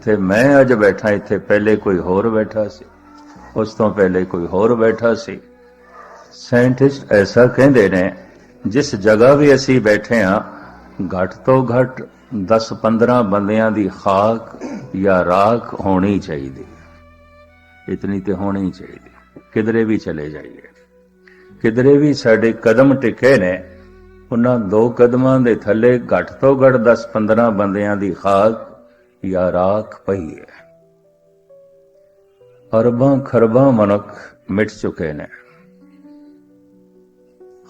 ਜਿੱਥੇ ਮੈਂ ਅੱਜ ਬੈਠਾ, ਇੱਥੇ ਪਹਿਲੇ ਕੋਈ ਹੋਰ ਬੈਠਾ ਸੀ, ਉਸ ਤੋਂ ਪਹਿਲੇ ਕੋਈ ਹੋਰ ਬੈਠਾ ਸੀ। ਸਾਇੰਟਿਸਟ ਐਸਾ ਕਹਿੰਦੇ ਨੇ, ਜਿਸ ਜਗ੍ਹਾ ਵੀ ਅਸੀਂ ਬੈਠੇ ਹਾਂ, ਘੱਟ ਤੋਂ ਘੱਟ 10-15 ਬੰਦਿਆਂ ਦੀ ਖਾਕ ਜਾਂ ਰਾਖ ਹੋਣੀ ਚਾਹੀਦੀ ਇਤਨੀ ਤੇ ਹੋਣੀ ਚਾਹੀਦੀ ਕਿਧਰੇ ਵੀ ਚਲੇ ਜਾਈਏ। ਕਿਧਰੇ ਵੀ ਸਾਡੇ ਕਦਮ ਟਿਕੇ ਨੇ, ਉਹਨਾਂ ਦੋ ਕਦਮਾਂ ਦੇ ਥੱਲੇ ਘੱਟ ਤੋਂ ਘੱਟ 10-15 ਬੰਦਿਆਂ ਦੀ ਖਾਕ ਜਾਂ ਰਾਖ ਪਈ ਹੈ। ਅਰਬਾਂ ਖਰਬਾਂ ਮਨੁੱਖ ਮਿਟ ਚੁੱਕੇ ਨੇ।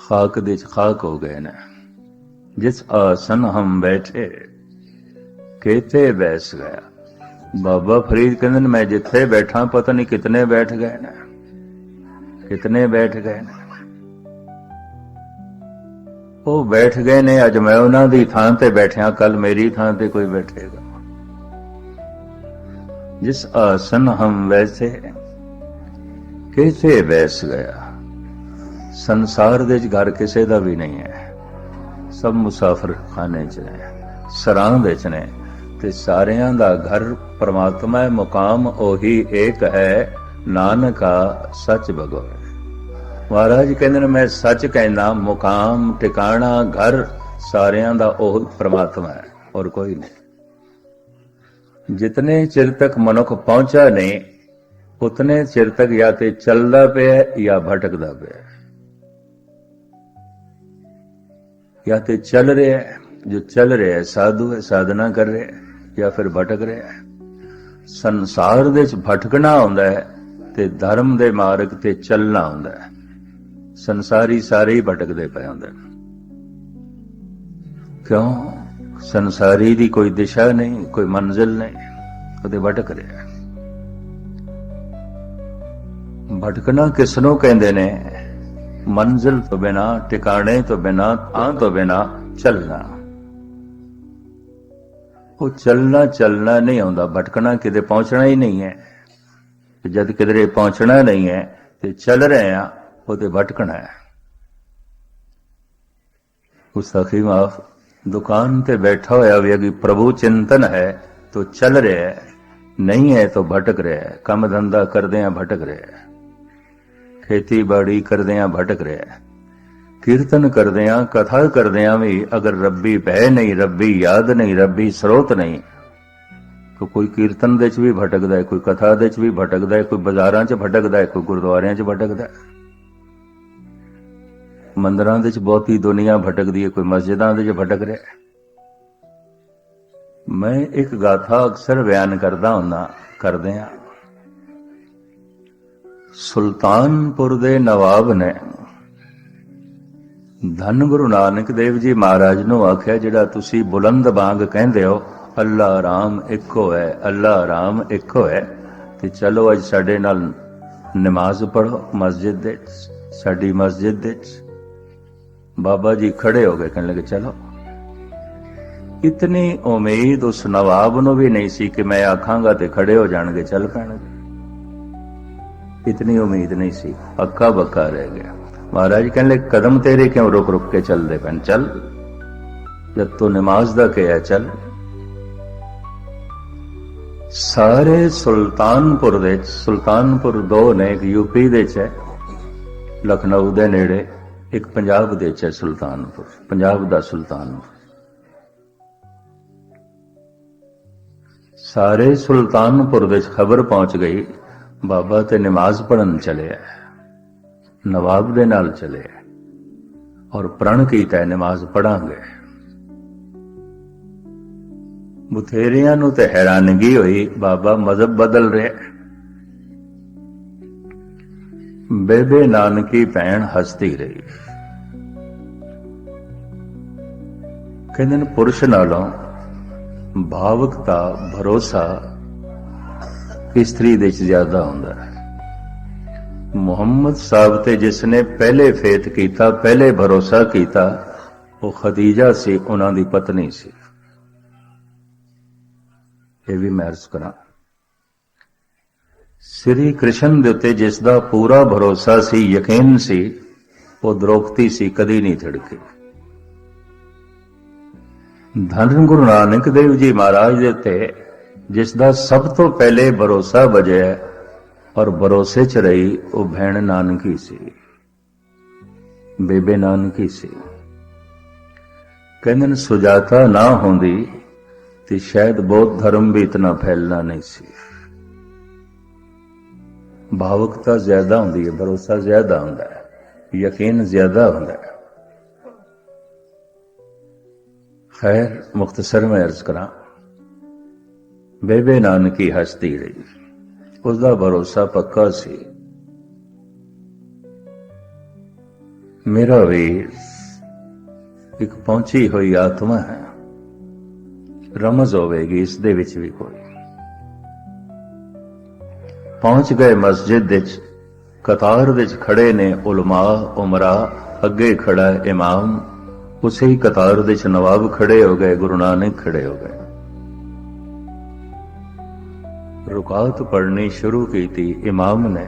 ਖਾਕ ਦੇ ਚ ਖਾਕ ਹੋ ਗਏ ਨੇ। ਜਿਸ ਆਸਨ ਹਮ ਬੈਠੇ ਕਿਤੇ ਬੈਸ ਗਿਆ? ਬਾਬਾ ਫਰੀਦ ਕਹਿੰਦੇ ਨੇ, ਮੈਂ ਜਿੱਥੇ ਬੈਠਾ, ਪਤਾ ਨਹੀਂ ਕਿਤਨੇ ਬੈਠ ਗਏ ਨੇ। ਕਿਤਨੇ ਬੈਠ ਗਏ ਨੇ। ਉਹ ਬੈਠ ਗਏ ਨੇ, ਅੱਜ ਮੈਂ ਉਹਨਾਂ ਦੀ ਥਾਂ ਤੇ ਬੈਠਿਆ ਕੱਲ ਮੇਰੀ ਥਾਂ ਤੇ ਕੋਈ ਬੈਠੇਗਾ। ਜਿਸ ਆਸਨ ਹਮ ਵੈਸੇ ਕਿਸੇ ਵੈਸ ਗਿਆ? ਸੰਸਾਰ ਦੇ ਘਰ ਕਿਸੇ ਦਾ ਵੀ ਨਹੀਂ ਹੈ। ਸਭ ਮੁਸਾਫਰ ਖਾਨੇ 'ਚ ਨੇ, ਸਰਾਂ ਵਿੱਚ ਨੇ, ਤੇ ਸਾਰਿਆਂ ਦਾ ਘਰ ਪ੍ਰਮਾਤਮਾ ਹੈ, ਮੁਕਾਮ ਉਹੀ ਏਕ ਹੈ, ਨਾਨਕਾ ਸੱਚ ਬਗੋਏ ਮਹਾਰਾਜ ਕਹਿੰਦੇ ਨੇ, ਮੈਂ ਸੱਚ ਕਹਿੰਦਾ, ਮੁਕਾਮ, ਟਿਕਾਣਾ, ਘਰ, ਸਾਰਿਆਂ ਦਾ ਉਹ ਪ੍ਰਮਾਤਮਾ ਹੈ ਔਰ ਕੋਈ ਨਹੀਂ। ਜਿਤਨੇ ਚਿਰ ਤੱਕ ਮਨੁੱਖ ਪਹੁੰਚਾ ਨਹੀਂ ਉਤਨੇ ਚਿਰ ਤੱਕ ਜਾਂ ਤੇ ਚੱਲਦਾ ਪਿਆ ਜਾਂ ਭਟਕਦਾ ਪਿਆ ਜਾਂ ਤੇ ਚੱਲ ਰਿਹਾ ਹੈ ਜੋ ਚੱਲ ਰਿਹਾ ਹੈ ਸਾਧੂ ਹੈ ਸਾਧਨਾ ਕਰ ਰਿਹਾ ਹੈ ਜਾਂ ਫਿਰ ਭਟਕ ਰਿਹਾ ਹੈ ਸੰਸਾਰ ਦੇ ਵਿੱਚ ਭਟਕਣਾ ਹੁੰਦਾ ਹੈ ਤੇ ਧਰਮ ਦੇ ਮਾਰਗ ਤੇ ਚੱਲਣਾ ਹੁੰਦਾ ਹੈ ਸੰਸਾਰੀ ਸਾਰੇ ਹੀ ਭਟਕਦੇ ਪਏ ਹੁੰਦੇ ਨੇ ਕਿਉਂ ਸੰਸਾਰੀ ਦੀ ਕੋਈ ਦਿਸ਼ਾ ਨਹੀਂ, ਕੋਈ ਮੰਜ਼ਿਲ ਨਹੀਂ ਉਹਦੇ ਭਟਕ ਰਿਹਾ ਭਟਕਣਾ ਕਿਸ ਨੂੰ ਕਹਿੰਦੇ ਨੇ? ਮੰਜ਼ਿਲ ਤੋਂ ਬਿਨਾ, ਟਿਕਾਣੇ ਤੋਂ ਬਿਨਾ, ਥਾਂ ਤੋਂ ਬਿਨਾ ਚੱਲਣਾ। ਉਹ ਚੱਲਣਾ ਚੱਲਣਾ ਨਹੀਂ ਆਉਂਦਾ। ਭਟਕਣਾ ਕਿਤੇ ਪਹੁੰਚਣਾ ਹੀ ਨਹੀਂ ਹੈ। ਜਦ ਕਿਧਰੇ ਪਹੁੰਚਣਾ ਨਹੀਂ ਹੈ ਤੇ ਚੱਲ ਰਹੇ ਆ ਉਹ ਤੇ ਭਟਕਣਾ ਹੈ। ਉਸ ਸਖੀ ਮਾਫ दुकान पे बैठा हुआ अभी प्रभु चिंतन है तो चल रहे है। नहीं है तो भटक रहे है। कम धंधा कर दे भटक रहे है। खेती बाड़ी कर दे भटक रहे है। कीर्तन कर दे कथा कर दे भी, अगर रब्बी बह नहीं, रब्बी याद नहीं, रब्बी स्रोत नहीं तो कोई कीर्तन दे भी भटकद है, कोई कथा दे भी भटकद है, कोई बाजारा च भटकता है, कोई गुरुद्वारे च भटकता है। ਮੰਦਰਾਂ ਦੇ ਵਿੱਚ ਬਹੁਤੀ ਦੁਨੀਆ ਭਟਕਦੀ ਹੈ, ਕੋਈ ਮਸਜਿਦਾਂ ਦੇ ਵਿੱਚ ਭਟਕ ਰਿਹਾ ਹੈ। ਮੈਂ ਇੱਕ ਗਾਥਾ ਅਕਸਰ ਬਿਆਨ ਕਰਦਾ ਹੁੰਦਾ, ਕਰਦੇ ਆ ਸੁਲਤਾਨਪੁਰ ਦੇ ਨਵਾਬ ਨੇ ਧੰਨ ਗੁਰੂ ਨਾਨਕ ਦੇਵ ਜੀ ਮਹਾਰਾਜ ਨੂੰ ਆਖਿਆ, ਜਿਹੜਾ ਤੁਸੀਂ ਬੁਲੰਦ ਬਾਗ ਕਹਿੰਦੇ ਹੋ, ਅੱਲਾ ਰਾਮ ਇੱਕੋ ਹੈ, ਅੱਲਾ ਰਾਮ ਇੱਕੋ ਹੈ, ਤੇ ਚਲੋ ਅੱਜ ਸਾਡੇ ਨਾਲ ਨਮਾਜ਼ ਪੜੋ ਮਸਜਿਦ ਦੇ ਸਾਡੀ ਮਸਜਿਦ ਦੇ ਬਾਬਾ ਜੀ ਖੜੇ ਹੋ ਗਏ, ਕਹਿਣ ਲੱਗੇ, ਚਲੋ। ਇਤਨੀ ਉਮੀਦ ਉਸ ਨਵਾਬ ਨੂੰ ਵੀ ਨਹੀਂ ਸੀ ਕਿ ਮੈਂ ਆਖਾਂਗਾ ਤੇ ਖੜੇ ਹੋ ਜਾਣਗੇ, ਚੱਲ ਪੈਣਗੇ। ਇਤਨੀ ਉਮੀਦ ਨਹੀਂ ਸੀ ਅੱਕਾ ਬੱਕਾ ਰਹਿ ਗਿਆ। ਮਹਾਰਾਜ ਕਹਿੰਦੇ, ਕਦਮ ਤੇਰੇ ਕਿਉਂ ਰੁਕ ਰੁਕ ਕੇ ਚੱਲਦੇ ਪੈਣ? ਚੱਲ। ਜਦ ਤੂੰ ਨਮਾਜ਼ ਦਾ ਕਿਹਾ, ਚੱਲ। ਸਾਰੇ ਸੁਲਤਾਨਪੁਰ ਦੇ, ਸੁਲਤਾਨਪੁਰ ਦੋ ਨੇ ਇੱਕ ਯੂਪੀ ਦੇ ਚ ਲਖਨਊ ਦੇ ਨੇੜੇ। ਇੱਕ ਪੰਜਾਬ ਦੇ ਚ ਹੈ ਸੁਲਤਾਨਪੁਰ, ਪੰਜਾਬ ਦਾ ਸੁਲਤਾਨਪੁਰ। ਸਾਰੇ ਸੁਲਤਾਨਪੁਰ ਵਿੱਚ ਖਬਰ ਪਹੁੰਚ ਗਈ, ਬਾਬਾ ਤੇ ਨਮਾਜ਼ ਪੜਨ ਚਲੇ ਨਵਾਬ ਦੇ ਨਾਲ ਚਲੇ ਔਰ ਪ੍ਰਣ ਕੀਤਾ ਨਮਾਜ਼ ਪੜਾਂਗੇ ਬੁਥੇਰਿਆਂ ਨੂੰ ਤੇ ਹੈਰਾਨਗੀ ਹੋਈ, ਬਾਬਾ ਮਜ਼ਹਬ ਬਦਲ ਰਿਹਾ ਬੇਬੇ ਨਾਨਕੀ ਭੈਣ ਹੱਸਦੀ ਰਹੀ। ਕਹਿੰਦੇ ਨੇ, ਪੁਰਸ਼ ਨਾਲੋਂ ਭਾਵਕਤਾ ਭਰੋਸਾ ਇਸਤਰੀ ਦੇ ਵਿੱਚ ਜ਼ਿਆਦਾ ਹੁੰਦਾ ਹੈ। ਮੁਹੰਮਦ ਸਾਹਿਬ ਤੇ ਜਿਸ ਨੇ ਪਹਿਲੇ ਫੇਤ ਕੀਤਾ, ਪਹਿਲੇ ਭਰੋਸਾ ਕੀਤਾ, ਉਹ ਖਦੀਜਾ ਸੀ, ਉਹਨਾਂ ਦੀ ਪਤਨੀ ਸੀ। ਇਹ ਵੀ ਮੈਂ ਅਰਜ਼ ਕਰਾਂ। ਸ੍ਰੀ ਕ੍ਰਿਸ਼ਨ ਦੇ ਉੱਤੇ ਜਿਸ ਦਾ ਪੂਰਾ ਭਰੋਸਾ ਸੀ, ਯਕੀਨ ਸੀ, ਉਹ ਦ੍ਰੋਪਤੀ ਸੀ, ਕਦੀ ਨਹੀਂ ਥੜਕੀ। ਧੰਨ ਗੁਰੂ ਨਾਨਕ ਦੇਵ ਜੀ ਮਹਾਰਾਜ ਦੇ ਉੱਤੇ ਜਿਸ ਦਾ ਸਭ ਤੋਂ ਪਹਿਲੇ ਭਰੋਸਾ ਵਜਿਆ ਔਰ ਭਰੋਸੇ 'ਚ ਰਹੀ, ਉਹ ਭੈਣ ਨਾਨਕੀ ਸੀ। ਬੇਬੇ ਨਾਨਕੀ ਸੀ। ਕਹਿੰਦੇ ਸੁਜਾਤਾ ਨਾ ਹੁੰਦੀ ਤੇ ਸ਼ਾਇਦ ਬੌਧ ਧਰਮ ਵੀ ਇਤਨਾ ਫੈਲਣਾ ਨਹੀਂ ਸੀ। ਭਾਵਕਤਾ ਜ਼ਿਆਦਾ ਹੁੰਦੀ ਹੈ ਭਰੋਸਾ ਜ਼ਿਆਦਾ ਹੁੰਦਾ ਹੈ ਯਕੀਨ ਜ਼ਿਆਦਾ ਹੁੰਦਾ ਹੈ ਖੈਰ ਮੁਖਤਸਰ ਮੈਂ ਅਰਜ਼ ਕਰਾਂ ਬੇਬੇ ਨਾਨਕੀ ਹਸਤੀ ਰਹੀ ਉਸ ਦਾ ਭਰੋਸਾ ਪੱਕਾ ਸੀ ਮੇਰਾ ਵੀਰ ਇੱਕ ਪਹੁੰਚੀ ਹੋਈ ਆਤਮਾ ਹੈ ਰਮਜ਼ ਹੋਵੇਗੀ ਇਸ ਦੇ ਵਿੱਚ ਵੀ ਕੋਈ ਪਹੁੰਚ ਗਏ ਮਸਜਿਦ ਵਿੱਚ। ਕਤਾਰ ਵਿੱਚ ਖੜੇ ਨੇ ਉਲਮਾ, ਉਮਰਾ, ਅੱਗੇ ਖੜਾ ਇਮਾਮ। ਉਸੇ ਹੀ ਕਤਾਰ ਵਿੱਚ ਨਵਾਬ ਖੜੇ ਹੋ ਗਏ, ਗੁਰੂ ਨਾਨਕ ਖੜੇ ਹੋ ਗਏ। ਰੁਕਾਤ ਪੜਨੀ ਸ਼ੁਰੂ ਕੀਤੀ ਇਮਾਮ ਨੇ।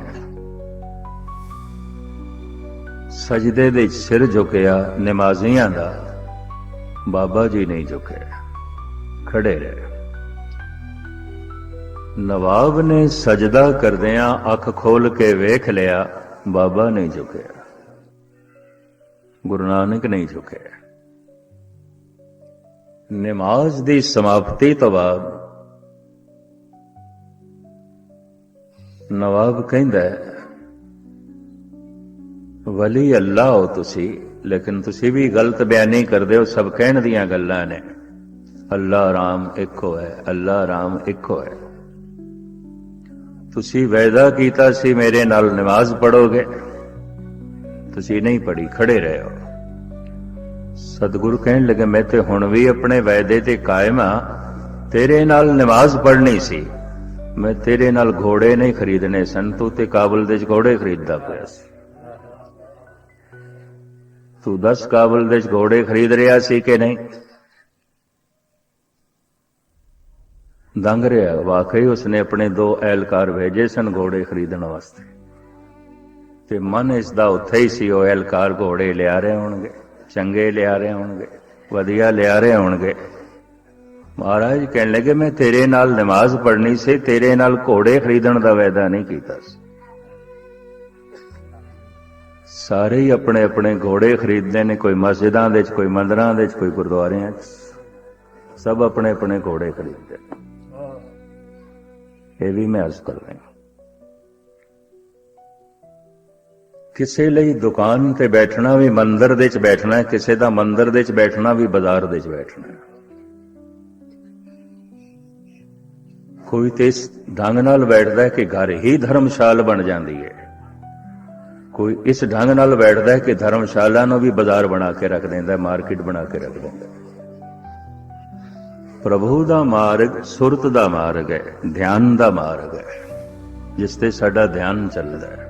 ਸਜਦੇ ਦੇ ਸਿਰ ਝੁਕਿਆ ਨਮਾਜ਼ੀਆਂ ਦਾ। ਬਾਬਾ ਜੀ ਨਹੀਂ ਝੁਕੇ, ਖੜੇ ਰਹੇ। ਨਵਾਬ ਨੇ ਸਜਦਾ ਕਰਦਿਆਂ ਅੱਖ ਖੋਲ ਕੇ ਵੇਖ ਲਿਆ, ਬਾਬਾ ਨਹੀਂ ਝੁਕਿਆ। ਗੁਰੂ ਨਾਨਕ ਨਹੀਂ ਝੁਕਿਆ। ਨਮਾਜ਼ ਦੀ ਸਮਾਪਤੀ ਤੋਂ ਬਾਅਦ ਨਵਾਬ ਕਹਿੰਦਾ, ਵਲੀ ਅੱਲਾ ਹੋ ਤੁਸੀਂ, ਲੇਕਿਨ ਤੁਸੀਂ ਵੀ ਗਲਤ ਬਿਆਨੀ ਕਰਦੇ ਹੋ, ਸਭ ਕਹਿਣ ਦੀਆਂ ਗੱਲਾਂ ਨੇ। ਅੱਲਾ ਰਾਮ ਇੱਕੋ ਹੈ, ਅੱਲਾ ਰਾਮ ਇੱਕੋ ਹੈ। ਤੁਸੀਂ ਵਾਅਦਾ ਕੀਤਾ ਸੀ ਮੇਰੇ ਨਾਲ ਨਮਾਜ਼ ਪੜੋਗੇ ਤੁਸੀਂ ਨਹੀਂ ਪੜੀ ਖੜੇ ਰਹੇ। ਹੋ ਸਤਿਗੁਰੂ ਕਹਿਣ ਲੱਗੇ, ਮੈਂ ਤੇ ਹੁਣ ਵੀ ਆਪਣੇ ਵਾਅਦੇ ਤੇ ਕਾਇਮ ਆ ਤੇਰੇ ਨਾਲ ਨਮਾਜ਼ ਪੜ੍ਹਨੀ ਸੀ। ਮੈਂ ਤੇਰੇ ਨਾਲ ਘੋੜੇ ਨਹੀਂ ਖਰੀਦਣੇ ਸਨ। ਤੂੰ ਤੇ ਕਾਬਲ ਦੇ ਚ ਘੋੜੇ ਖਰੀਦਦਾ ਪਿਆ ਸੀ। ਤੂੰ 10 ਕਾਬਲ ਦੇ ਘੋੜੇ ਖਰੀਦ ਰਿਹਾ ਸੀ ਕਿ ਨਹੀਂ? ਦੰਗ ਰਿਹਾ ਵਾਕਈ ਉਸਨੇ ਆਪਣੇ ਦੋ ਐਲਕਾਰ ਭੇਜੇ ਸਨ ਘੋੜੇ ਖਰੀਦਣ ਵਾਸਤੇ। ਤੇ ਮਨ ਇਸ ਦਾ ਉੱਥੇ ਹੀ ਸੀ, ਉਹ ਐਲਕਾਰ ਘੋੜੇ ਲਿਆ ਰਹੇ ਹੋਣਗੇ, ਚੰਗੇ ਲਿਆ ਰਹੇ ਹੋਣਗੇ, ਵਧੀਆ ਲਿਆ ਰਹੇ ਹੋਣਗੇ। ਮਹਾਰਾਜ ਕਹਿਣ ਲੱਗੇ, ਮੈਂ ਤੇਰੇ ਨਾਲ ਨਮਾਜ਼ ਪੜ੍ਹਨੀ ਸੀ, ਤੇਰੇ ਨਾਲ ਘੋੜੇ ਖਰੀਦਣ ਦਾ ਵਾਅਦਾ ਨਹੀਂ ਕੀਤਾ ਸੀ। ਸਾਰੇ ਹੀ ਆਪਣੇ ਆਪਣੇ ਘੋੜੇ ਖਰੀਦਦੇ ਨੇ, ਕੋਈ ਮਸਜਿਦਾਂ ਦੇ ਵਿੱਚ, ਕੋਈ ਮੰਦਰਾਂ ਦੇ ਵਿੱਚ, ਕੋਈ ਗੁਰਦੁਆਰਿਆਂ 'ਚ ਸਭ ਆਪਣੇ ਆਪਣੇ ਘੋੜੇ ਖਰੀਦਦੇ ਨੇ। ਇਹ ਵੀ ਮੈਂ ਅਰਜ਼ ਕਰ ਰਿਹਾ ਕਿਸੇ ਲਈ ਦੁਕਾਨ ਤੇ ਬੈਠਣਾ ਵੀ ਮੰਦਰ ਦੇ ਵਿੱਚ ਬੈਠਣਾ ਹੈ, ਕਿਸੇ ਦਾ ਮੰਦਰ ਦੇ ਵਿੱਚ ਬੈਠਣਾ ਵੀ ਬਾਜ਼ਾਰ ਦੇ ਵਿੱਚ ਬੈਠਣਾ ਹੈ। ਕੋਈ ਤੇ ਇਸ ਢੰਗ ਨਾਲ ਬੈਠਦਾ ਹੈ ਕਿ ਘਰ ਹੀ ਧਰਮਸ਼ਾਲ ਬਣ ਜਾਂਦੀ ਹੈ। ਕੋਈ ਇਸ ਢੰਗ ਨਾਲ ਬੈਠਦਾ ਹੈ ਕਿ ਧਰਮਸ਼ਾਲਾ ਨੂੰ ਵੀ ਬਾਜ਼ਾਰ ਬਣਾ ਕੇ ਰੱਖ ਦਿੰਦਾ ਹੈ, ਮਾਰਕੀਟ ਬਣਾ ਕੇ ਰੱਖ ਦਿੰਦਾ ਹੈ। ਪ੍ਰਭੂ ਦਾ ਮਾਰਗ ਸੁਰਤ ਦਾ ਮਾਰਗ ਹੈ, ਧਿਆਨ ਦਾ ਮਾਰਗ ਹੈ, ਜਿਸ ਤੇ ਸਾਡਾ ਧਿਆਨ ਚੱਲਦਾ ਹੈ।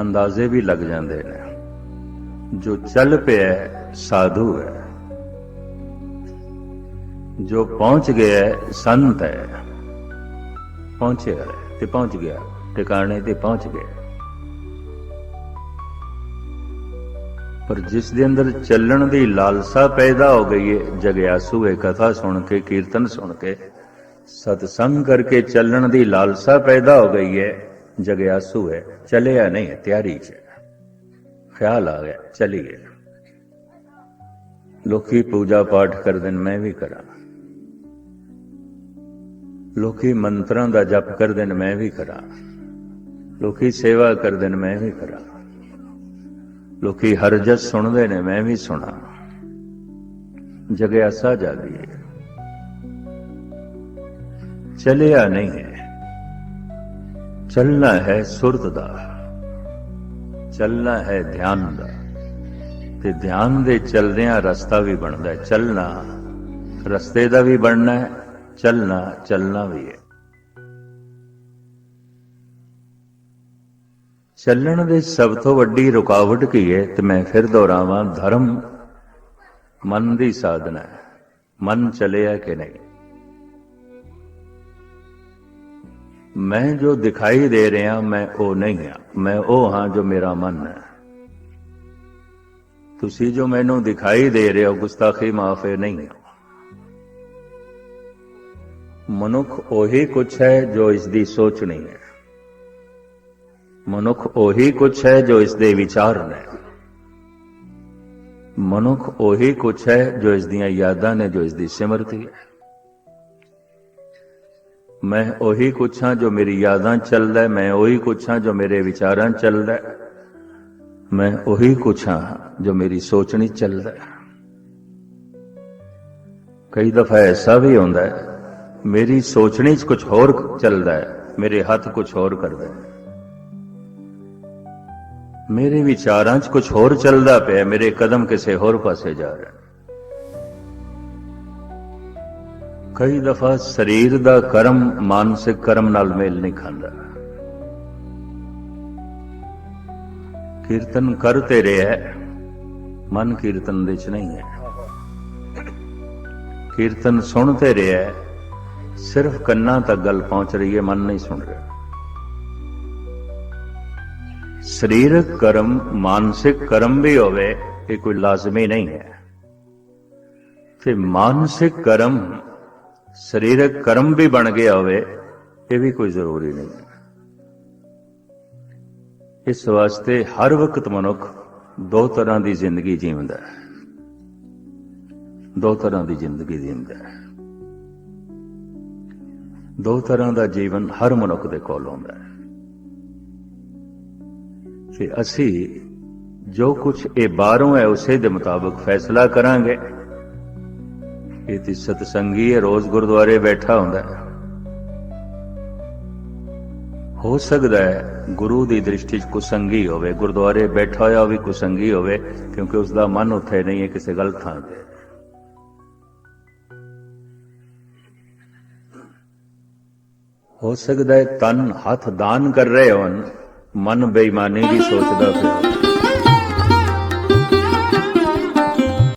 ਅੰਦਾਜ਼ੇ ਵੀ ਲੱਗ ਜਾਂਦੇ ਨੇ। ਜੋ ਚੱਲ ਪਿਆ ਸਾਧੂ ਹੈ। ਜੋ ਪਹੁੰਚ ਗਿਆ ਸੰਤ ਹੈ। ਪਹੁੰਚਿਆ ਹੈ ਤੇ ਪਹੁੰਚ ਗਿਆ, ਟਿਕਾਣੇ ਤੇ ਪਹੁੰਚ ਗਿਆ। ਪਰ ਜਿਸ ਦੇ ਅੰਦਰ ਚੱਲਣ ਦੀ ਲਾਲਸਾ ਪੈਦਾ ਹੋ ਗਈ ਹੈ ਜਗਿਆਸੂ ਹੈ ਕਥਾ ਸੁਣ ਕੇ, ਕੀਰਤਨ ਸੁਣ ਕੇ, ਸਤਸੰਗ ਕਰਕੇ ਚੱਲਣ ਦੀ ਲਾਲਸਾ ਪੈਦਾ ਹੋ ਗਈ ਹੈ ਜਗਿਆਸੂ ਹੈ, ਚਲਿਆ ਨਹੀਂ, ਤਿਆਰੀ 'ਚ ਖਿਆਲ ਆ ਗਿਆ, ਚਲੀਏ। ਲੋਕੀ ਪੂਜਾ ਪਾਠ ਕਰਦੇ ਨੇ ਮੈਂ ਵੀ ਕਰਾਂ। ਲੋਕੀ ਮੰਤਰਾਂ ਦਾ ਜਪ ਕਰਦੇ ਨੇ ਮੈਂ ਵੀ ਕਰਾਂ। ਲੋਕੀ ਸੇਵਾ ਕਰਦੇ ਨੇ ਮੈਂ ਵੀ ਕਰਾਂ। ਲੋਕੀ ਹਰ ਸੁਣਦੇ ਨੇ, ਮੈਂ ਵੀ ਸੁਣਾ। ਜਗਿਆਸਾ ਜਾਗੀ ਹੈ ਚਲਿਆ ਨਹੀਂ ਹੈ। ਚੱਲਣਾ ਹੈ ਸੁਰਤ ਦਾ। ਚੱਲਣਾ ਹੈ ਧਿਆਨ ਦਾ। ਤੇ ਧਿਆਨ ਦੇ ਚਲਦਿਆਂ ਰਸਤਾ ਵੀ ਬਣਦਾ ਹੈ। ਚੱਲਣਾ, ਰਸਤੇ ਦਾ ਵੀ ਬਣਨਾ ਹੈ, ਚੱਲਣਾ ਚੱਲਣਾ ਵੀ ਹੈ। ਚੱਲਣ ਦੇ ਸਭ ਤੋਂ ਵੱਡੀ ਰੁਕਾਵਟ ਕੀ ਹੈ ਤੇ ਮੈਂ ਫਿਰ ਦੁਹਰਾਵਾਂ, ਧਰਮ ਮਨ ਦੀ ਸਾਧਨਾ ਹੈ। ਮਨ ਚਲਿਆ ਕਿ ਨਹੀਂ? ਮੈਂ ਜੋ ਦਿਖਾਈ ਦੇ ਰਿਹਾ, ਮੈਂ ਉਹ ਨਹੀਂ ਹਾਂ। ਮੈਂ ਉਹ ਹਾਂ ਜੋ ਮੇਰਾ ਮਨ ਹੈ। ਤੁਸੀਂ ਜੋ ਮੈਨੂੰ ਦਿਖਾਈ ਦੇ ਰਹੇ ਹੋ, ਗੁਸਤਾਖੀ ਮਾਫ ਨਹੀਂ ਹੈ। ਮਨੁੱਖ ਉਹੀ ਕੁਛ ਹੈ ਜੋ ਇਸ ਦੀ ਸੋਚ ਨਹੀਂ ਹੈ। ਮਨੁੱਖ ਉਹੀ ਕੁਛ ਹੈ ਜੋ ਇਸ ਦੇ ਵਿਚਾਰ ਨੇ। ਮਨੁੱਖ ਉਹੀ ਕੁਛ ਹੈ ਜੋ ਇਸ ਦੀਆਂ ਯਾਦਾਂ ਨੇ, ਜੋ ਇਸ ਦੀ ਸਿਮਰਤੀ ਹੈ। ਮੈਂ ਉਹੀ ਕੁਛ ਹਾਂ ਜੋ ਮੇਰੀ ਯਾਦਾਂ ਚੱਲਦਾ ਮੈਂ ਉਹੀ ਕੁਛ ਹਾਂ ਜੋ ਮੇਰੇ ਵਿਚਾਰਾਂ ਚੱਲਦਾ ਮੈਂ ਉਹੀ ਕੁਛ ਹਾਂ ਜੋ ਮੇਰੀ ਸੋਚਣੀ ਚੱਲਦਾ ਕਈ ਦਫਾ ਐਸਾ ਵੀ ਹੁੰਦਾ ਹੈ, ਮੇਰੀ ਸੋਚਣੀ 'ਚ ਕੁਝ ਹੋਰ ਚੱਲਦਾ ਹੈ, ਮੇਰੇ ਹੱਥ ਕੁਝ ਹੋਰ ਕਰਦਾ ਨੇ ਮੇਰੇ ਵਿਚਾਰਾਂ 'ਚ ਕੁਝ ਹੋਰ ਚੱਲਦਾ ਪਿਆ ਮੇਰੇ ਕਦਮ ਕਿਸੇ ਹੋਰ ਪਾਸੇ ਜਾ ਰਹੇ ਕਈ ਦਫਾ ਸਰੀਰ ਦਾ ਕਰਮ ਮਾਨਸਿਕ ਕਰਮ ਨਾਲ ਮੇਲ ਨਹੀਂ ਖਾਂਦਾ ਕੀਰਤਨ ਕਰ ਤੇ ਰਿਹਾ ਮਨ ਕੀਰਤਨ ਦੇ ਚ ਨਹੀਂ ਹੈ ਕੀਰਤਨ ਸੁਣ ਤੇ ਰਿਹਾ ਸਿਰਫ ਕੰਨਾਂ ਤੱਕ ਗੱਲ ਪਹੁੰਚ ਰਹੀ ਹੈ ਮਨ ਨਹੀਂ ਸੁਣ ਰਿਹਾ ਸਰੀਰਕ ਕਰਮ, ਮਾਨਸਿਕ ਕਰਮ ਵੀ ਹੋਵੇ, ਇਹ ਕੋਈ ਲਾਜ਼ਮੀ ਨਹੀਂ ਹੈ। ਤੇ ਮਾਨਸਿਕ ਕਰਮ, ਸਰੀਰਕ ਕਰਮ ਵੀ ਬਣ ਗਿਆ ਹੋਵੇ, ਇਹ ਵੀ ਕੋਈ ਜ਼ਰੂਰੀ ਨਹੀਂ। ਹੈ ਇਸ ਵਾਸਤੇ ਹਰ ਵਕਤ ਮਨੁੱਖ ਦੋ ਤਰ੍ਹਾਂ ਦੀ ਜ਼ਿੰਦਗੀ ਜੀਵਦਾ ਹੈ। ਦੋ ਤਰ੍ਹਾਂ ਦੀ ਜ਼ਿੰਦਗੀ ਜੀਉਂਦਾ ਹੈ। ਦੋ ਤਰ੍ਹਾਂ ਦਾ ਜੀਵਨ ਹਰ ਮਨੁੱਖ ਦੇ ਕੋਲ ਹੁੰਦਾ ਹੈ। ਕਿ ਅਸੀਂ ਜੋ ਕੁਝ ਇਹ ਬਾਹਰੋਂ ਹੈ, ਉਸੇ ਦੇ ਮੁਤਾਬਕ ਫੈਸਲਾ ਕਰਾਂਗੇ। ਇਹ ਤੇ ਸਤਸੰਗੀ ਹੈ, ਰੋਜ਼ ਗੁਰਦੁਆਰੇ ਬੈਠਾ ਹੁੰਦਾ ਹੈ। ਹੋ ਸਕਦਾ ਹੈ ਗੁਰੂ ਦੀ ਦ੍ਰਿਸ਼ਟੀ 'ਚ ਕੁਸੰਗੀ ਹੋਵੇ, ਗੁਰਦੁਆਰੇ ਬੈਠਾ ਹੋਇਆ ਵੀ ਕੁਸੰਗੀ ਹੋਵੇ, ਕਿਉਂਕਿ ਉਸ ਦਾ ਮਨ ਉੱਥੇ ਨਹੀਂ ਹੈ ਕਿਸੇ ਗਲਤ ਥਾਂ ਤੇ। ਹੋ ਸਕਦਾ ਹੈ ਤਨ ਹੱਥ ਦਾਨ ਕਰ ਰਹੇ ਹੋਣ ਮਨ ਬੇਈਮਾਨੀ ਦੀ ਸੋਚਦਾ ਪਿਆ